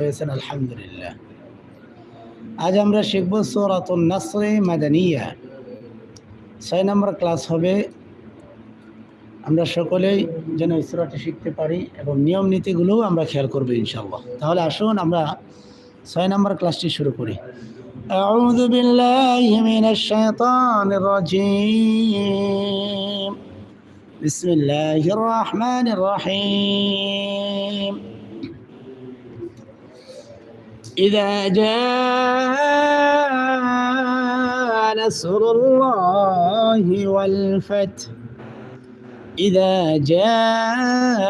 হয়েছেন আলহামদুলিল্লাহ আজ আমরা শিখব সৌরাতুল নাসরে মাদানিয়া ছয় নম্বর ক্লাস হবে আমরা সকলেই যেন ইসরাটি শিখতে পারি এবং নিয়ম নীতিগুলোও আমরা খেয়াল করবো ইনশাল্লাহ তাহলে আসুন আমরা ছয় নম্বর ক্লাসটি শুরু করি أعوذ بالله من الشيطان الرجيم بسم الله الرحمن الرحيم إذا جاء نصر الله والفتح إذا جاء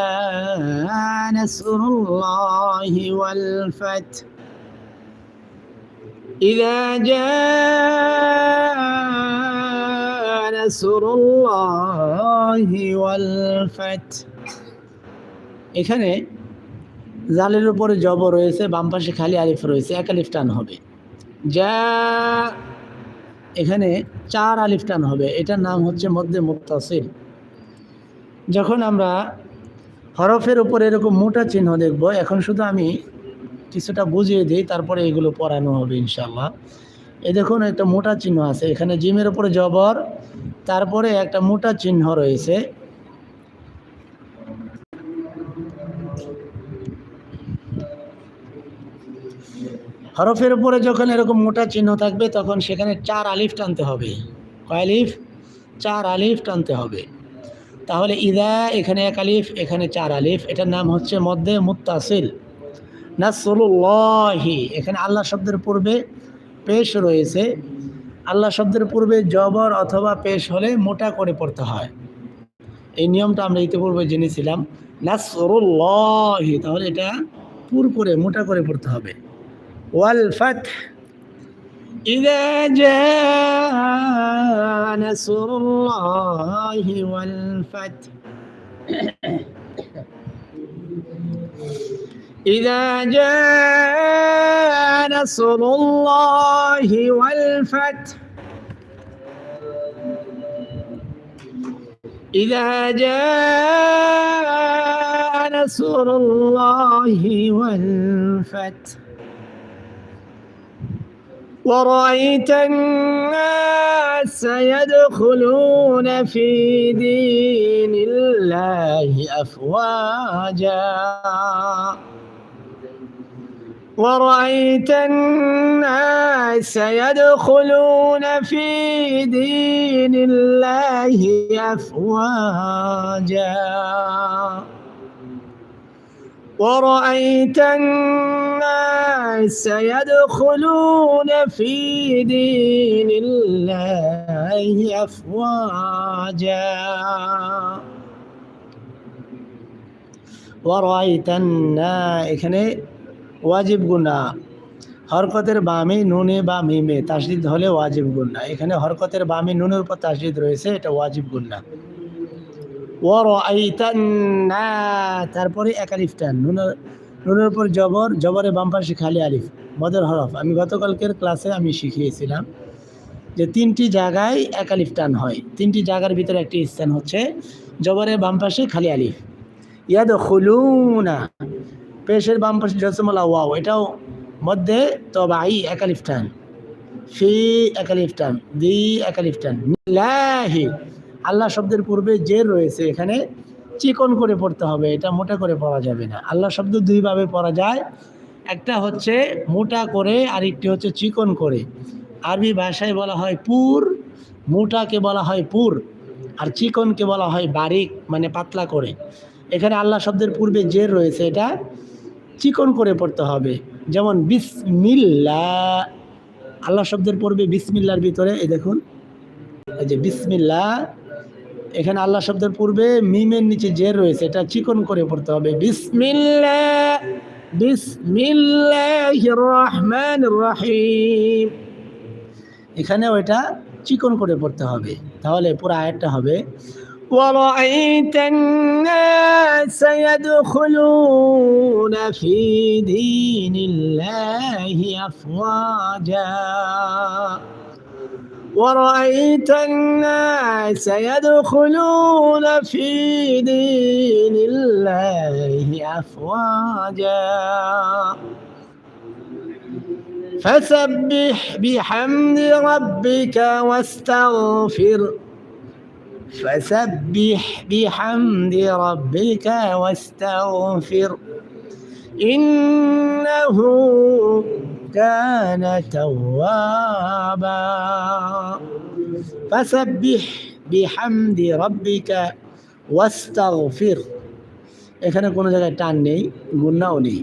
نصر الله والفتح إذا جاء نصر الله والفتح এখানে জালের উপরে জব রয়েছে, বাম পাশে খালি আলিফ রয়েছে, এক আলিফ টান হবে। যা এখানে চার আলিফ টান হবে, এটার নাম হচ্ছে মধ্যে মুক্তাসিল যখন আমরা হরফের উপর এরকম মোটা চিহ্ন দেখব, এখন শুধু আমি কিছুটা বুঝিয়ে দিই, তারপরে এগুলো পড়ানো হবে ইনশাল্লাহ এ দেখুন, একটা মোটা চিহ্ন আছে, এখানে জিমের উপরে জবর, তারপরে একটা মোটা চিহ্ন রয়েছে। হরফের উপরে যখন এরকম মোটা চিহ্ন থাকবে, তখন সেখানে চার আলিফ টানতে হবে। কয় আলিফ? চার আলিফ টানতে হবে। তাহলে ইদা, এখানে এক আলিফ, এখানে চার আলিফ। এটার নাম হচ্ছে মধ্যে মুত্তাসিল। নাসরুল্লাহি, এখানে আল্লাহ শব্দের পূর্বে পেশ রয়েছে। আল্লাহ শব্দের পূর্বে জবর অথবা পেশ হলে মোটা করে পড়তে হয়। এই নিয়মটা আমরা ইতিপূর্বে জেনেছিলাম। না নাসরুল্লাহি, তাহলে এটা পুর করে, মোটা করে পড়তে হবে। والفتح إذا جاء نصر الله والفتح. إذا جاء نصر الله والفتح. إذا جاء نصر الله والفتح. ورأيت الناس يدخلون في دين الله أفواجا. ورأيت الناس يدخلون في دين الله أفواجا. ورأيت الناس يدخلون في دين الله أفواجا ورأيت الناس এখানে ওয়াজিব গুণা হরকতের বামে নুনে বা মিমে তাসদিদ হলে ওয়াজিব গুণা এখানে হরকতের বামে নুনের উপর তাসদিদ রয়েছে এটা ওয়াজিব গুণা ওয়ারাইতান্না তারপরে এক আলিফ টান নুনের নুনের উপর জবর, জবরে বাম পাশে খালি আলিফ, মদের হরফ। আমি গতকালকের ক্লাসে আমি শিখিয়েছিলাম যে তিনটি জায়গায় এক আলিফ টান হয়। তিনটি জায়গার ভিতরে একটি স্থান হচ্ছে জবরের বাম পাশে খালি আলিফ। ইয়াদ খুলুনা পেশের বাম পাশে জসমলা ওয়াও, এটাও মধ্যে তবাই এক আলিফ টান। ফি এক আলিফ টান, দি এক আলিফ টান। লাহি আল্লাহ শব্দের পূর্বে যে রয়েছে এখানে। চিকন করে পড়তে হবে, এটা মোটা করে পড়া যাবে না। আল্লাহ শব্দ দুইভাবে পড়া যায়। একটা হচ্ছে মোটা করে আর একটি হচ্ছে চিকন করে। আরবি ভাষায় বলা হয় পুর, মোটাকে বলা হয় পুর, আর চিকনকে বলা হয় বারিক মানে পাতলা করে। এখানে আল্লাহ শব্দের পূর্বে যে রয়েছে, এটা চিকন করে পড়তে হবে। যেমন বিসমিল্লা, আল্লাহ শব্দের পূর্বে বিসমিল্লার ভিতরে, এই দেখুন, এই যে বিসমিল্লা এখানে আল্লাহ শব্দের পূর্বে মিমের নিচে যে রয়েছে এটা চিকন করে পড়তে হবে বিসমিল্লা বিসমিল্লাহির রহমানির রহিম এখানে ওইটা চিকন করে পড়তে হবে তাহলে পুরো আয়াতটা হবে ورأيت الناس يدخلون في دين الله أفواجا ورأيت الناس يدخلون في دين الله أفواجا. فسبح بحمد ربك واستغفر. فسبح بحمد ربك واستغفر. إنه كان توابا فسبح بحمد ربك واستغفر এখানে কোনো জায়গায় টান নেই গুন্নাও নেই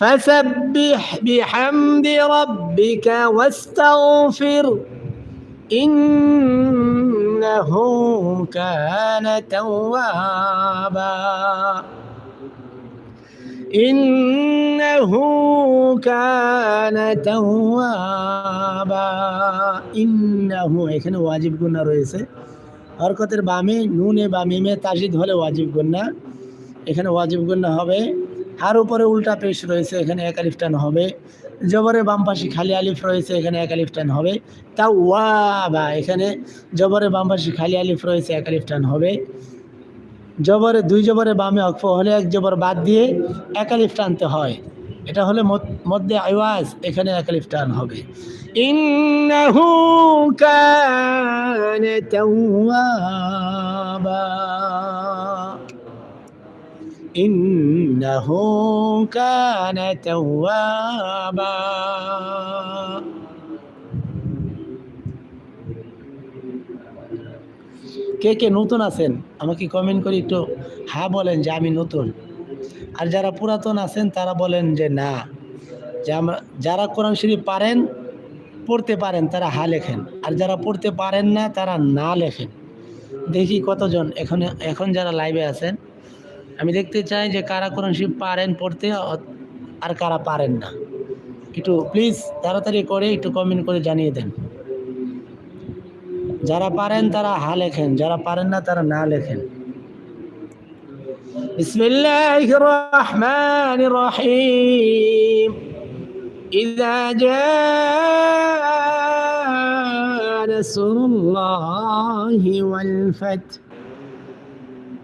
فسبح بحمد ربك واستغفر إنه كان توابا إنه كان توابا إنه এখানে ওয়াজিব গুন্না রয়েছে হরকতের বামে নুনে বা মিমে তাজিদ হলে ওয়াজিব গুন্না এখানে ওয়াজিব গুন্না হবে আর উপরে উল্টা পেশ রয়েছে এখানে এক আলিফ টান হবে জবরে বাম পাশে খালি আলিফ রয়েছে এখানে এক আলিফ টান হবে তা ওয়াবা এখানে জবরে বাম পাশে খালি আলিফ রয়েছে এক আলিফ টান হবে জবরে, দুই জবরে বামে অক্ষ হলে এক জবর বাদ দিয়ে এক আলিফ টানতে হয়। এটা হলে মধ্যে আওয়াজ, এখানে এক আলিফ টান হবে। কে কে নতুন আছেন? আমাকে কমেন্ট করে একটু হ্যাঁ বলেন যে, আমি নতুন। আর যারা পুরাতন আছেন, তারা বলেন যে, না। যে, আমরা, যারা কোরআন শরীফ পারেন, পড়তে পারেন, তারা হা লেখেন। আর যারা পড়তে পারেন না, তারা না লেখেন। দেখি কতজন এখন এখন যারা লাইভে আছেন। আমি দেখতে চাই যে, কারা কোরআন শরীফ পারেন পড়তে, আর কারা পারেন না। একটু প্লিজ তাড়াতাড়ি করে একটু কমেন্ট করে জানিয়ে দেন। যারা পারেন তারা হা লেখেন যারা পারেন না তারা না লেখেন بسم الله الرحمن الرحيم إذا جاء نصر الله والفتح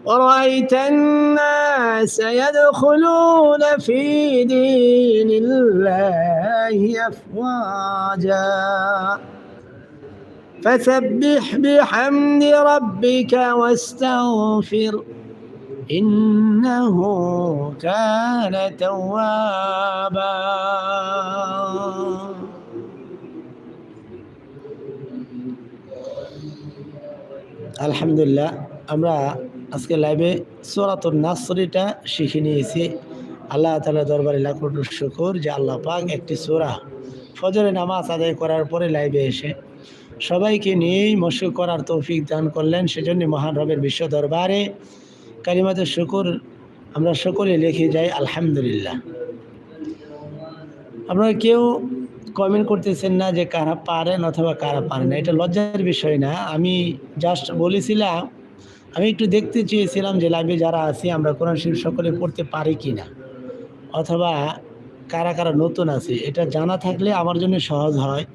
ورأيت الناس يدخلون في دين الله أفواجا فسبح بحمد ربك واستغفر إنه كان توابا আলহামদুলিল্লাহ আমরা আজকে লাইভে সোরাতুর নাসরিটা শিখে নিয়েছি আল্লাহ তালা দরবারে লাখ কোটি শুকুর যে আল্লাহ পাক একটি সোরা ফজরে নামাজ আদায় করার পরে লাইভে এসে সবাইকে নিয়েই মশুক করার তৌফিক দান করলেন। সেজন্য মহান রবের বিশ্ব দরবারে কালিমাতে শুকুর আমরা সকলে লিখে যাই, আলহামদুলিল্লাহ। আপনারা কেউ কমেন্ট করতেছেন না যে কারা পারেন অথবা কারা পারেন না, এটা লজ্জার বিষয় না। আমি জাস্ট বলেছিলাম, আমি একটু দেখতে চেয়েছিলাম যে লাইভে যারা আছি, আমরা কোরআন শরীফ সকলে পড়তে পারি কি না অথবা কারা কারা নতুন আছে, এটা জানা থাকলে আমার জন্য সহজ হয়।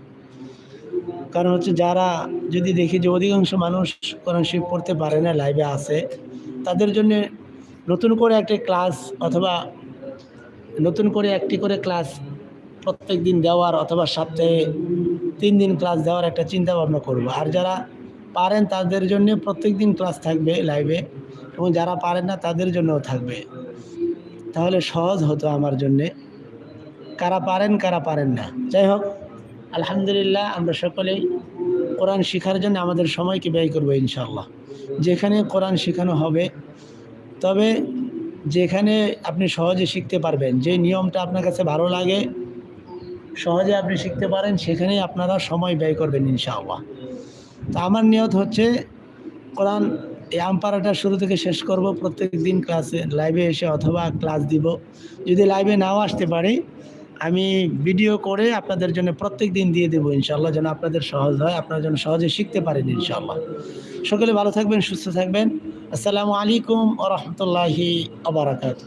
কারণ হচ্ছে যারা যদি দেখি যে অধিকাংশ মানুষ কোরআন শরীফ পড়তে পারে না লাইভে আছে, তাদের জন্য নতুন করে একটা ক্লাস অথবা নতুন করে একটি করে ক্লাস প্রত্যেক দিন দেওয়ার অথবা সপ্তাহে তিন দিন ক্লাস দেওয়ার একটা চিন্তা ভাবনা করব। আর যারা পারেন, তাদের জন্য প্রত্যেক দিন ক্লাস থাকবে লাইভে এবং যারা পারেন না, তাদের জন্যও থাকবে। তাহলে সহজ হতো আমার জন্যে। কারা পারেন কারা পারেন না। যাই হোক আলহামদুলিল্লাহ, আমরা সকলেই কোরআন শেখার জন্য আমাদের সময়কে ব্যয় করব ইনশাল্লাহ যেখানে কোরআন শেখানো হবে, তবে যেখানে আপনি সহজে শিখতে পারবেন, যে নিয়মটা আপনার কাছে ভালো লাগে, সহজে আপনি শিখতে পারেন, সেখানেই আপনারা সময় ব্যয় করবেন ইনশাআল্লাহ। তো আমার নিয়ত হচ্ছে, কোরআন এই আমপারাটা শুরু থেকে শেষ করব প্রত্যেক দিন ক্লাসে, লাইভে এসে অথবা ক্লাস দিব। যদি লাইভে নাও আসতে পারি আমি ভিডিও করে আপনাদের জন্য প্রত্যেক দিন দিয়ে দেবো ইনশাল্লাহ যেন আপনাদের সহজ হয়, আপনারা যেন সহজে শিখতে পারেন ইনশাল্লাহ সকলে ভালো থাকবেন, সুস্থ থাকবেন। আসসালামু আলাইকুম ও রহমতুল্লাহি আবরাকাত